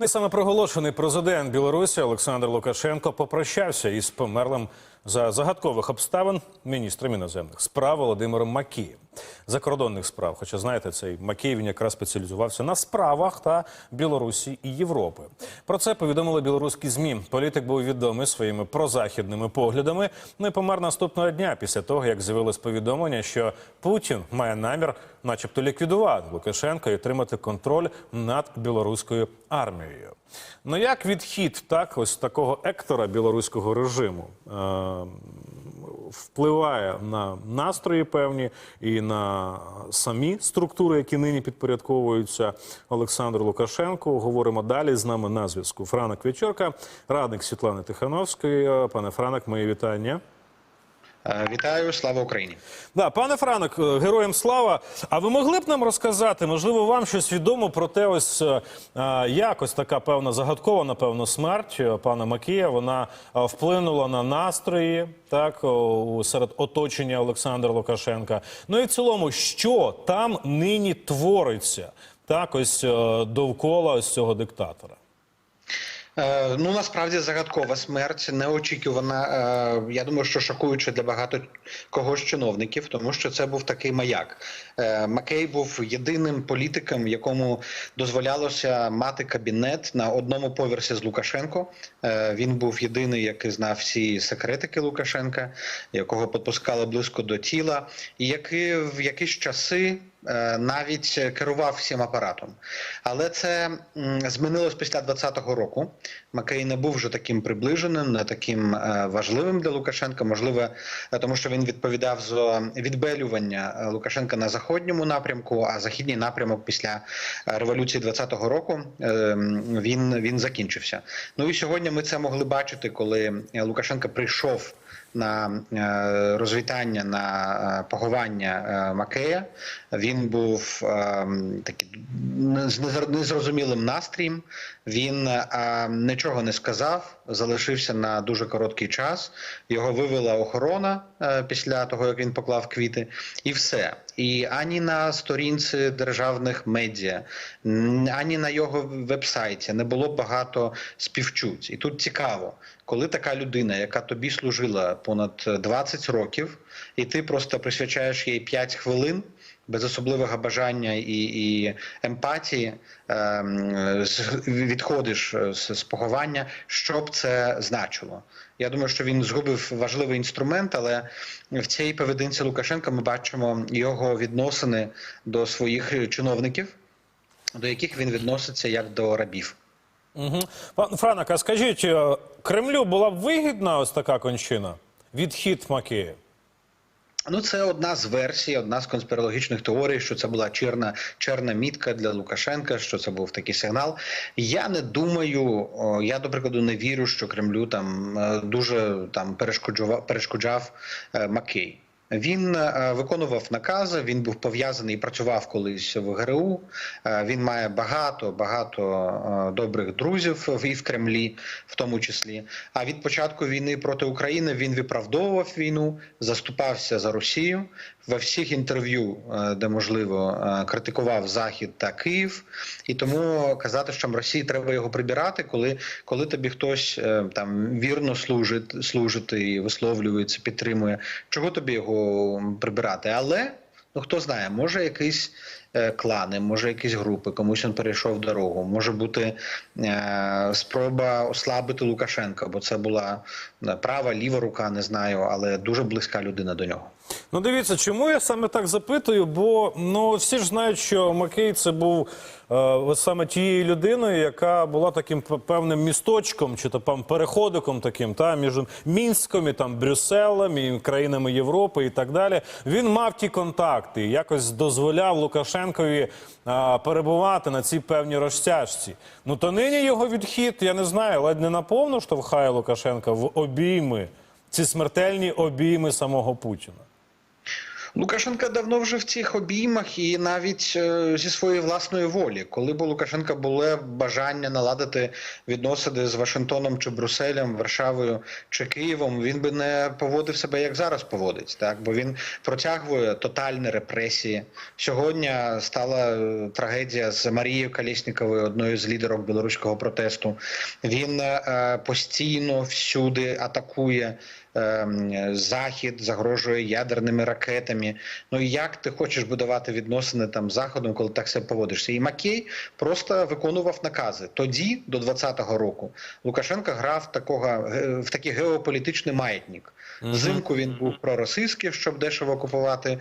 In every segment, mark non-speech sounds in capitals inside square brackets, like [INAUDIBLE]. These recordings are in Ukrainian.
Не саме проголошений президент Білорусі Олександр Лукашенко попрощався із померлим за загадкових обставин міністром іноземних справ Володимиром Макієм. Закордонних справ. Хоча знаєте, цей Макій він якраз спеціалізувався на справах та Білорусі і Європи. Про це повідомили білоруські змі. Політик був відомий своїми прозахідними поглядами. Ну і помер наступного дня після того, як з'явилось повідомлення, що Путін має намір, начебто, ліквідувати Лукашенка і отримати контроль над білоруською армією. Ну як відхід так ось такого ектора білоруського режиму е, впливає на настрої певні і на самі структури, які нині підпорядковуються Олександру Лукашенку. Говоримо далі з нами на зв'язку. Франок Вечорка, радник Світлани Тихановської. Пане Франок, мої вітання. Е, Вітаю, слава Україні. Да, пане Франок, е, героям слава. А ви могли б нам розказати, можливо, вам щось відомо про те, ось е, якось така певна загадкова, напевно, смерть пана Макія. Вона вплинула на настрої так серед оточення Олександра Лукашенка. Ну і в цілому, що там нині твориться, так ось довкола ось цього диктатора. Е, Ну насправді загадкова смерть, неочікувана. Е, Я думаю, що шокуюча для багато кого з чиновників, тому що це був такий маяк. Е, Макей був єдиним політиком, якому дозволялося мати кабінет на одному поверсі з Лукашенко. Він був єдиний, який знав всі секретики Лукашенка, якого підпускали близько до тіла, і який в якісь часи. Е, Навіть керував всім апаратом, але це змінилось після 20-го року. Макей не був вже таким приближеним, не таким е, важливим для Лукашенка. Можливо, е, тому що він відповідав за відбелювання Лукашенка на заходньому напрямку, а західній напрямок після революції 20-го року він, він закінчився. Ну і сьогодні ми це могли бачити, коли Лукашенко прийшов на е, розвітання на е, поховання е, Макея. Він був такий незрозумілим настроєм. Він нічого не сказав, залишився на дуже короткий час. Його вивела охорона е, після того, як він поклав квіти, і все. І ані на сторінці державних медіа, ані на його вебсайті не було багато співчуть. І тут цікаво, коли така людина, яка тобі служила понад 20 років, і ти просто присвячаєш їй 5 хвилин. Без особливого бажання і, і емпатії ем, відходиш е, з, поховання, що б це значило. Я думаю, що він згубив важливий інструмент, але в цій поведінці Лукашенка ми бачимо його відносини до своїх чиновників, до яких він відноситься як до рабів. Угу. Пан Франок, а скажіть, е, Кремлю була б вигідна ось така кончина? Відхід Макія? Ну, це одна з версій, одна з конспірологічних теорій, що це була чорна чорна мітка для Лукашенка, що це був такий сигнал. Я не думаю, я до прикладу не вірю, що Кремлю там е, дуже там перешкоджав е, Макей. Він е, виконував накази. Він був пов'язаний і працював колись в ГРУ. Е, він має багато багато е, добрих друзів і в Кремлі, в тому числі. А від початку війни проти України він виправдовував війну, заступався за Росію во всіх інтерв'ю, де можливо критикував Захід та Київ. І тому казати, що Росії треба його прибирати, коли, коли тобі хтось там вірно служить, служить і висловлюється, підтримує. Чого тобі його прибирати? Але ну хто знає, може якісь е, клани, може якісь групи, комусь він перейшов дорогу. Може бути е, спроба ослабити Лукашенка, бо це була е, права, ліва рука, не знаю, але дуже близька людина до нього. Ну, дивіться, чому я саме так запитую? Бо ну всі ж знають, що Макей це був е, саме тією людиною, яка була таким певним місточком чи то пам переходиком таким, та між Мінськом і там Брюсселем і країнами Європи і так далі. Він мав ті контакти, якось дозволяв Лукашенкові а, перебувати на цій певній розтяжці. Ну то нині його відхід, я не знаю, ледь не наповно штовхає Лукашенка в обійми, ці смертельні обійми самого Путіна. Лукашенка давно вже в цих обіймах і навіть е, зі своєї власної волі, коли б у Лукашенка було бажання наладити відносини з Вашингтоном чи Брюсселем, Варшавою чи Києвом, він би не поводив себе як зараз поводить, так бо він протягує тотальні репресії. Сьогодні стала е, трагедія з Марією Калєсніковою, одною з лідерів білоруського протесту. Він е, постійно всюди атакує. ем, Захід загрожує ядерними ракетами. Ну і як ти хочеш будувати відносини там з заходом, коли так себе поводишся? І Макей просто виконував накази. Тоді, до 20-го року, Лукашенко грав такого в такий геополітичний маятник. Взимку він був проросійський, щоб дешево купувати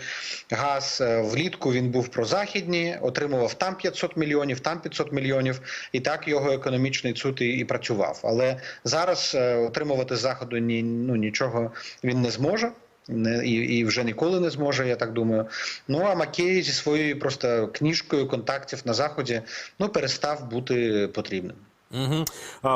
газ. Е, Влітку він був прозахідний, отримував там 500 мільйонів, там 500 мільйонів, і так його економічний цут і, і працював. Але зараз е, отримувати з заходу ні, ну, нічого він не зможе. Не, і, і вже ніколи не зможе, я так думаю. Ну а Макей зі своєю просто книжкою контактів на заході ну перестав бути потрібним. Угу.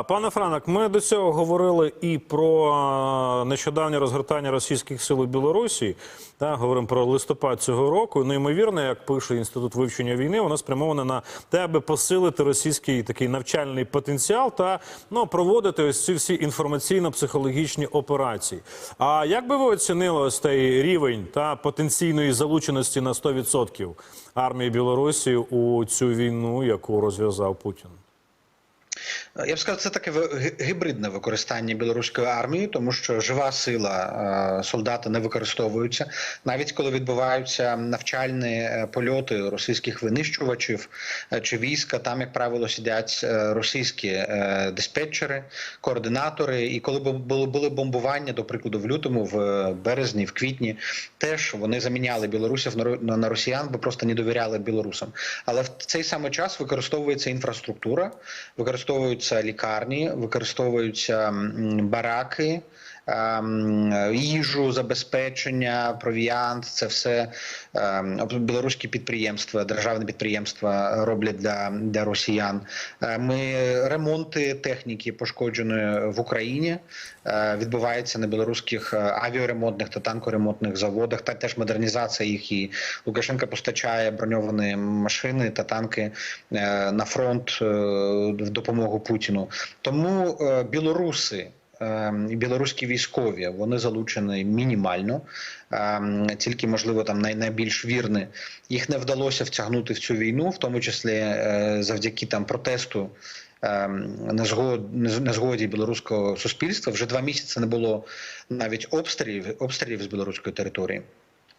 Пане Франак, ми до цього говорили і про нещодавнє розгортання російських сил у Білорусі. Та, говоримо про листопад цього року. Неймовірно, як пише інститут вивчення війни, воно спрямоване на те, аби посилити російський такий навчальний потенціал та ну проводити ось ці всі інформаційно-психологічні операції. А як би ви оцінили ось цей рівень та потенційної залученості на 100% армії Білорусі у цю війну, яку розв'язав Путін? Я б сказав, це таке гібридне використання білоруської армії, тому що жива сила е, солдати не використовуються. Навіть коли відбуваються навчальні е, польоти російських винищувачів е, чи війська, там, як правило, сидять російські диспетчери, координатори. І коли бу- були, бомбування, до прикладу, в лютому, в березні, в квітні, теж вони заміняли білорусів на, росіян, бо просто не довіряли білорусам. Але в цей самий час використовується інфраструктура, використовуються лікарні, використовуються бараки. Ем, Їжу, забезпечення, провіант це все ем, білоруські підприємства, державні підприємства роблять для, для росіян. Е, Ми ремонти техніки пошкодженої в Україні е, відбувається на білоруських е, авіаремонтних та танкоремонтних заводах. Та теж модернізація їх і Лукашенко постачає броньовані машини та танки на фронт в допомогу Путіну. Тому білоруси. Е, і Білоруські військові вони залучені мінімально, Ем, тільки можливо там найбільш вірні. Їх не вдалося втягнути в цю війну, в тому числі е, завдяки там протесту ем, незгод- нез- незгоді білоруського суспільства. Вже два місяці не було навіть обстрілів обстрілів з білоруської території.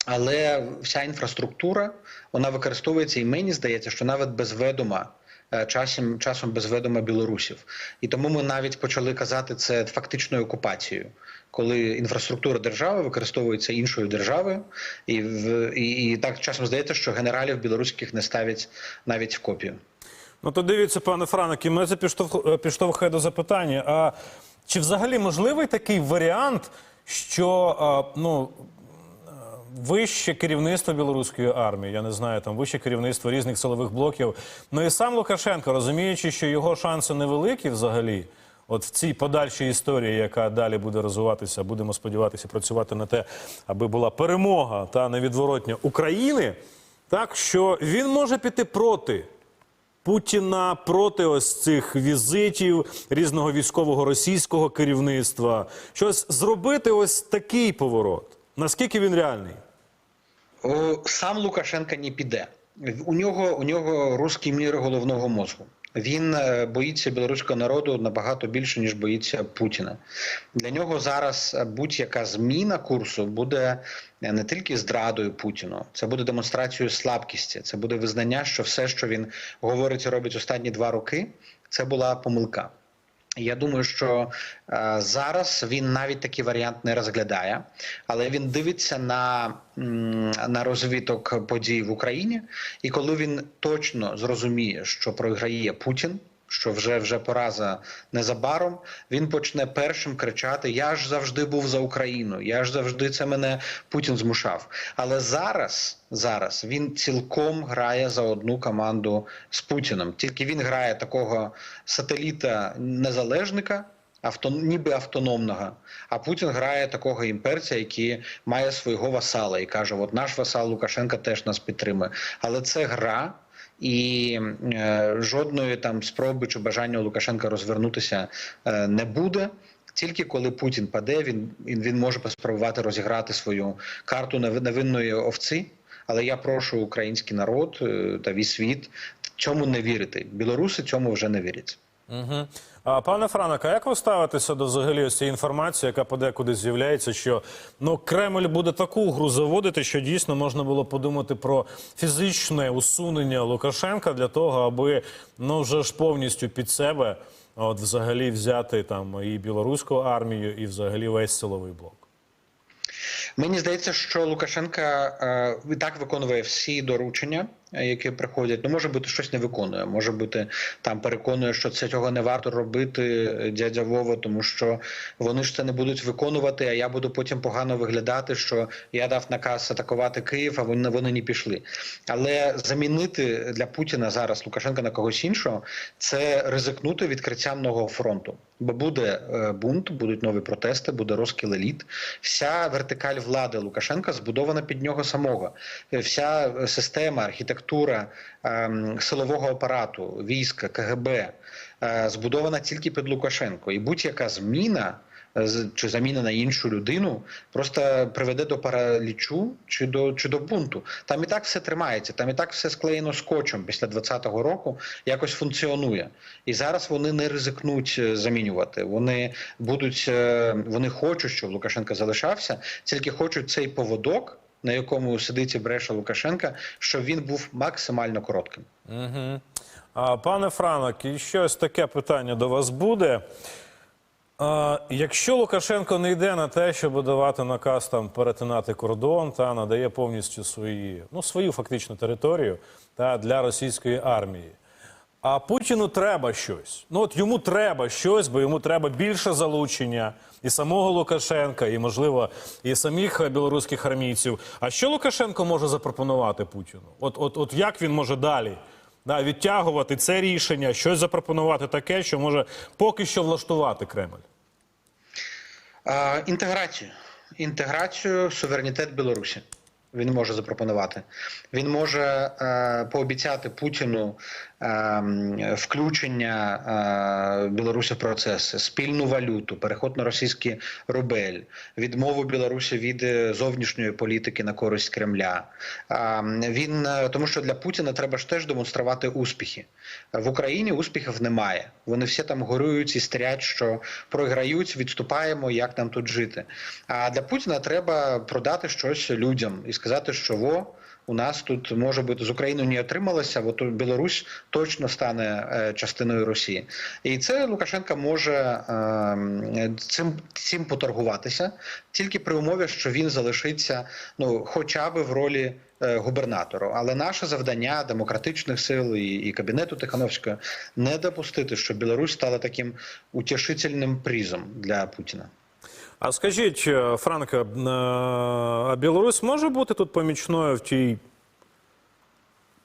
Але вся інфраструктура вона використовується, і мені здається, що навіть без ведома. Е, Часом часом без ведома білорусів, і тому ми навіть почали казати це фактичною окупацією, коли інфраструктура держави використовується іншою державою, і в і, і так часом здається, що генералів білоруських не ставлять навіть в копію. Ну то дивіться, пане Франок, і мене це підштовх- е, підштовхує до запитання. А чи взагалі можливий такий варіант, що а, ну, е, вище керівництво білоруської армії, я не знаю, там вище керівництво різних силових блоків, ну і сам Лукашенко, розуміючи, що його шанси невеликі взагалі. От в цій подальшій історії, яка далі буде розвиватися, будемо сподіватися працювати на те, аби була перемога та невідворотня України, так що він може піти проти Путіна проти ось цих візитів різного військового російського керівництва. Щось зробити ось такий поворот. Наскільки він реальний? Сам Лукашенка не піде. У нього у нього русський мір головного мозку. Він е, боїться білоруського народу набагато більше ніж боїться Путіна. Для нього зараз е, будь-яка зміна курсу буде е, не тільки зрадою Путіну, це буде демонстрацією слабкості. Це буде визнання, що все, що він говорить робить останні два роки, це була помилка. Я думаю, що е, зараз він навіть такий варіант не розглядає, але він дивиться на, на розвиток подій в Україні, і коли він точно зрозуміє, що програє Путін. Що вже вже пораза незабаром, він почне першим кричати: Я ж завжди був за Україну, я ж завжди це мене Путін змушав. Але зараз, зараз він цілком грає за одну команду з Путіном. Тільки він грає такого сателіта незалежника. авто, ніби автономного. А Путін грає такого імперця, який має свого васала і каже: От наш васал Лукашенка теж нас підтримує. Але це гра. І е, жодної там спроби чи бажання Лукашенка розвернутися е, не буде. Тільки коли Путін паде, він, він, може спробувати розіграти свою карту неви- невинної овці. Але я прошу український народ е, та весь світ цьому не вірити. Білоруси цьому вже не вірять. Угу. А, пане Франак, а як ви ставитеся до взагалі ось цієї інформації, яка подекуди з'являється, що ну Кремль буде таку гру заводити, що дійсно можна було подумати про фізичне усунення Лукашенка для того, аби ну вже ж повністю під себе от взагалі взяти там і білоруську армію, і взагалі весь силовий блок. Мені здається, що Лукашенка е, так виконує всі доручення, які приходять. Ну, може бути, щось не виконує. Може бути, там переконує, що це цього не варто робити, е, дядя Вова, тому що вони ж це не будуть виконувати. А я буду потім погано виглядати, що я дав наказ атакувати Київ, а вони вони не пішли. Але замінити для Путіна зараз Лукашенка на когось іншого це ризикнути відкриттям нового фронту. Бо буде е, бунт, будуть нові протести, буде розкіл еліт. Вся вертикаль влади Лукашенка збудована під нього самого. Е, Вся е, система, архітектура ем, силового апарату, війська, КГБ е, збудована тільки під Лукашенко. І будь-яка зміна е, чи заміна на іншу людину просто приведе до паралічу чи до чи до бунту. Там і так все тримається, там і так все склеєно скотчем після 20-го року якось функціонує. І зараз вони не ризикнуть е, замінювати. Вони будуть, вони хочуть, щоб Лукашенко залишався, тільки хочуть цей поводок, на якому сидить і бреше Лукашенка, щоб він був максимально коротким. Угу. А, пане Франок, і щось таке питання до вас буде. А, якщо Лукашенко не йде на те, щоб давати наказ там перетинати кордон та надає повністю свої, ну, свою фактично територію та для російської армії. А Путіну треба щось. Ну от йому треба щось, бо йому треба більше залучення і самого Лукашенка, і можливо, і самих білоруських армійців. А що Лукашенко може запропонувати Путіну? От, от, от як він може далі да, відтягувати це рішення, щось запропонувати таке, що може поки що влаштувати Кремль? Е, інтеграцію. Інтеграцію, суверенітет Білорусі. Він може запропонувати. Він може е, пообіцяти Путіну е, включення е, Білорусі в процеси, спільну валюту, переход на російський рубель, відмову Білорусі від е, зовнішньої політики на користь Кремля. Е, він е, тому, що для Путіна треба ж теж демонструвати успіхи. В Україні успіхів немає. Вони всі там горюють і стрять, що програють, відступаємо, як нам тут жити. А для Путіна треба продати щось людям і сказати, що во. У нас тут може бути з Україною не отрималося, от тут Білорусь точно стане е, частиною Росії, і це Лукашенка може е, цим цим поторгуватися тільки при умові, що він залишиться, ну хоча б в ролі е, губернатору. Але наше завдання демократичних сил і, і кабінету Тихановського не допустити, щоб Білорусь стала таким утішительним призом для Путіна. А скажіть, е, Франко, е, а Білорусь може бути тут помічною в тій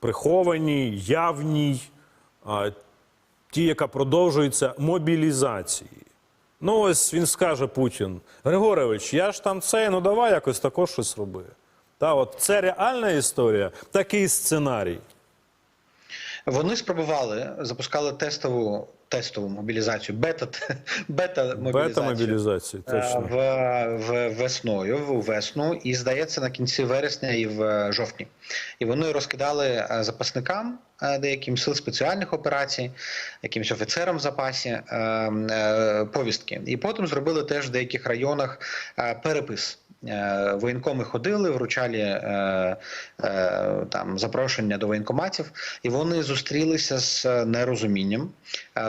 прихованій, явній, тій, яка продовжується мобілізації? Ну, ось він скаже Путін: Григорович, я ж там цей, ну давай якось також щось роби. Та, от це реальна історія, такий сценарій. Вони спробували запускали тестову тестову мобілізацію, бета [LAUGHS] бета мобілізацію. Бета-мобілізації, Е, точно. в, в весною, в весну, і здається, на кінці вересня і в е, жовтні. І вони розкидали е, запасникам е, деяким сил спеціальних операцій, якимось офіцерам в запасі е, е, повістки. І потім зробили теж в деяких районах е, перепис. Е, Воєнкоми ходили, вручали е, е, там запрошення до воєнкоматів, і вони зустрілися з нерозумінням,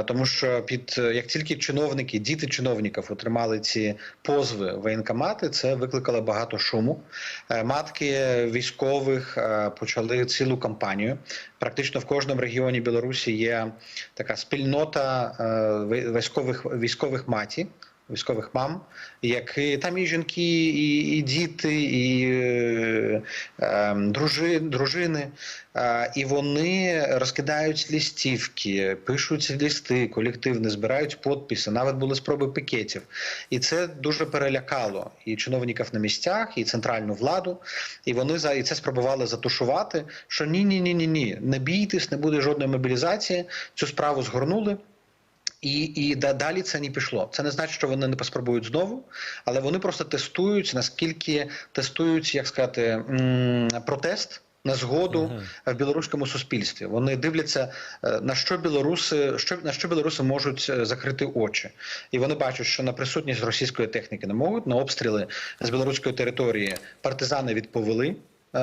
тому що під як тільки чиновники, діти чиновників отримали ці позви воєнкомати, це викликало багато шуму. Матки військових почали цілу кампанію. Практично в кожному регіоні Білорусі є така спільнота військових військових матів військових мам, які там і жінки, і, і діти, і е, е, дружи, дружини. Е, і вони розкидають листівки, пишуть листи колективні, збирають підписи. Навіть були спроби пікетів. І це дуже перелякало і чиновників на місцях, і центральну владу. І вони за і це спробували затушувати. Що ні, ні, ні, ні, ні, не бійтесь, не буде жодної мобілізації. Цю справу згорнули. І, і далі це не пішло. Це не значить, що вони не поспробують знову, але вони просто тестують, наскільки тестують, як сказати, протест. На згоду в білоруському суспільстві вони дивляться е, на що білоруси, що на що білоруси можуть е, закрити очі, і вони бачать, що на присутність російської техніки не можуть, на обстріли з білоруської території партизани відповіли. Е,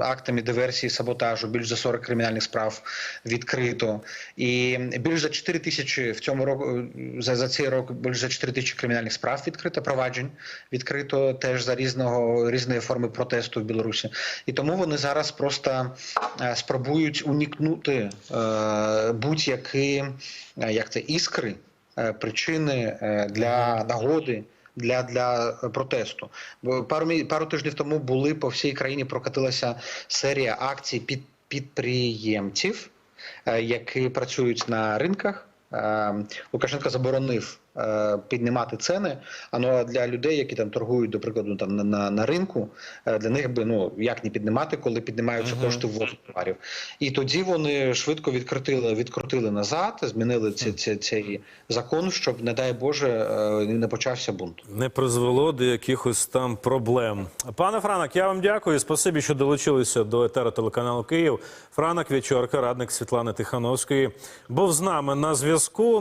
Актами диверсії, саботажу більш за 40 кримінальних справ відкрито, і більш за 4 тисячі в цьому року за, за цей рок більш за 4 тисячі кримінальних справ відкрито, проваджень відкрито теж за різного різної форми протесту в Білорусі. І тому вони зараз просто е, спробують уникнути е, будь-які як це іскри, причини для нагоди. Для, для протесту Бо пару пару тижнів тому були по всій країні прокатилася серія акцій під підприємців, е, які працюють на ринках. Е, Лукашенко заборонив е, піднімати ціни. А ну для людей, які там торгують, до прикладу, там на, на, на ринку, е, для них би ну як не піднімати, коли піднімаються кошти ввозу товарів. І тоді вони швидко відкрутили, відкрутили назад, змінили ці, ці, цей закон, щоб, не дай Боже, е, не почався бунт. Не призвело до якихось там проблем. Пане Франак, я вам дякую. Спасибі, що долучилися до етеру телеканалу Київ. Франак Вічорка, радник Світлани Тихановської, був з нами на зв'язку.